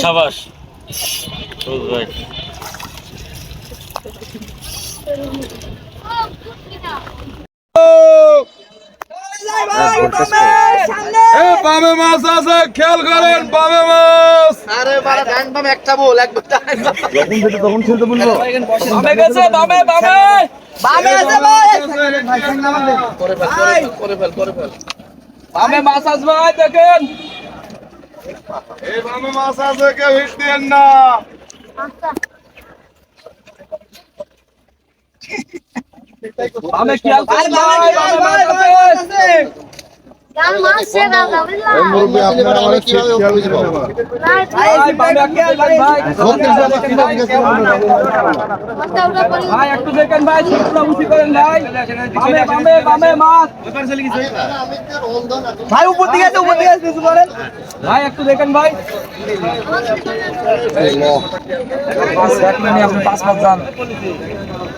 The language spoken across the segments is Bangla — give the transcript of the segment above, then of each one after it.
সাবাস। সবুজ ভাই এ বামে মাছ আছে খেয়াল করেন বামে মাছ আরে বাবা ধান বাম একটা বল একবার ধান বামে গেছে বামে বামে বামে আছে ভাই করে ফেল করে ফেল করে ফেল বামে মাছ আসবে দেখেন। এই বামে মাছ আছে কেউ হিট দিয়েন না আমি খেয়াল ভাই উপর দিকে আছে উপর দিকে আছে করেন ভাই একটু দেখেন ভাই এক মিনিট আপনি পাঁচ পাঁচ যান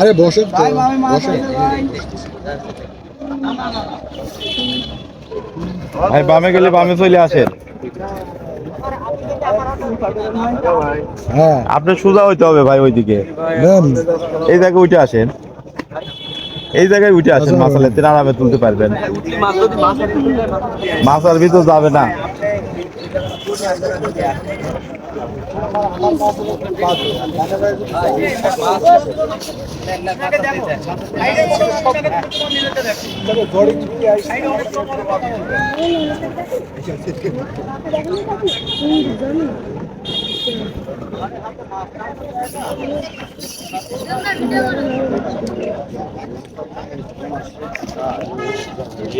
আরে বসেন তো ভাই বামে গেলে বামে চলে আসেন। হ্যাঁ। আপনি সোজা হইতে হবে ভাই ওইদিকে। এই জায়গায় উঠে আসেন। এই জায়গায় উঠে আসেন মাসালে তেল আরামে তুলতে পারবেন। মাছ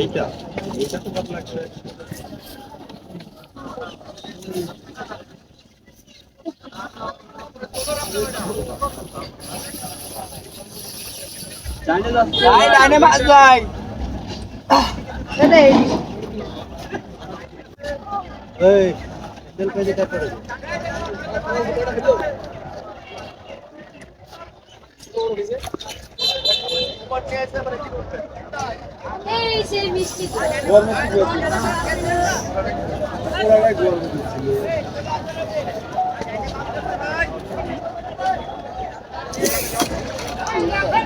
এইটা এইটা তো ভালো লাগছে। যদি মাছ একটু দিলে মাছ মাছার ভিতর যাবে না ভাই ডাইনে মাছ ভাই এই সেই মিষ্টি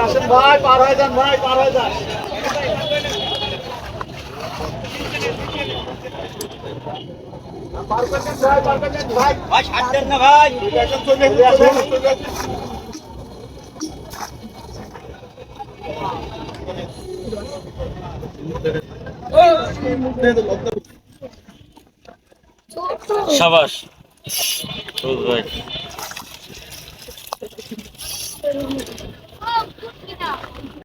আসেন ভাই পার হয়ে যান ভাই পার হয়ে যান ভাই ছাড় দেন না ভাই সাবাস।